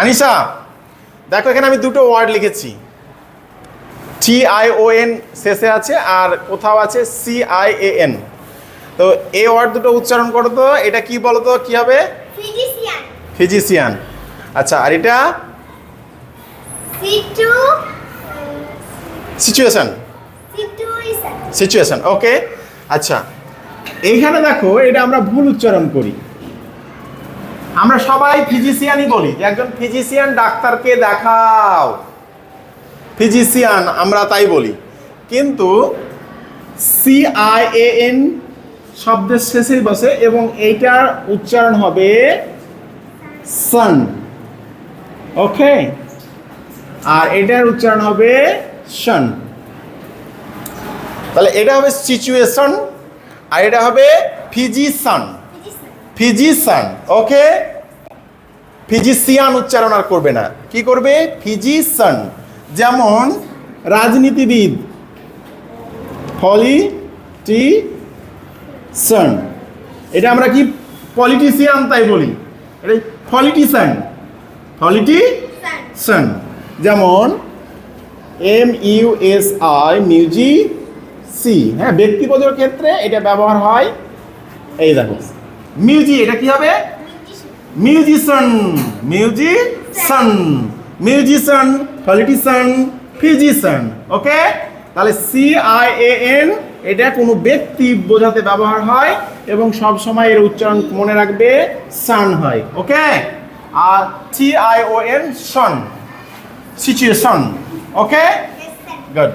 আনিশা দেখো এখানে আমি দুটো ওয়ার্ড লিখেছি। টি আই ও এন শেষে আছে আর কোথাও আছে সি আই এ এন তো এই ওয়ার্ড দুটো উচ্চারণ করো তো এটা কি বলো তো কি হবে? ফিজিশিয়ান। আচ্ছা আর এটা? সিচুয়েশন। Situation okay. আচ্ছা এইখানে দেখো এটা আমরা ভুল উচ্চারণ করি। আমরা সবাই ফিজিশিয়ানই বলি যে একজন ফিজিশিয়ান ডাক্তারকে দেখাও। ফিজিশিয়ান আমরা তাই বলি। কিন্তু সি আই এ এন শব্দের শেষেই বসে এবং এইটার উচ্চারণ হবে সান ওকে আর এটার উচ্চারণ হবে সন তাহলে এটা হবে সিচুয়েশন আর এটা হবে ফিজিশন ফিজিশিয়ান। ওকে ফিজিশিয়ান উচ্চারণ আর করবে না। কি করবে? ফিজিশিয়ান যেমন রাজনীতিবিদ। পলিটিশিয়ান। এটা আমরা কি পলিটিশিয়ান তাই বলি? এটা পলিটিশিয়ান? পলিটিশিয়ান। যেমন এম ইউ এস আই মিউজি সি হ্যাঁ ব্যক্তিপদের ক্ষেত্রে এটা ব্যবহার হয়। এই দেখো। মিউজি, এটা কি হবে? Musician musician musician politician physician okay? তাহলে সি আই এ এন এটা কোনো ব্যক্তি বোঝাতে ব্যবহার হয় এবং সব সময় এর উচ্চারণ মনে রাখবে সান হয় ওকে? আর টি আই ও এন সন সিচুয়েশন ওকে? গুড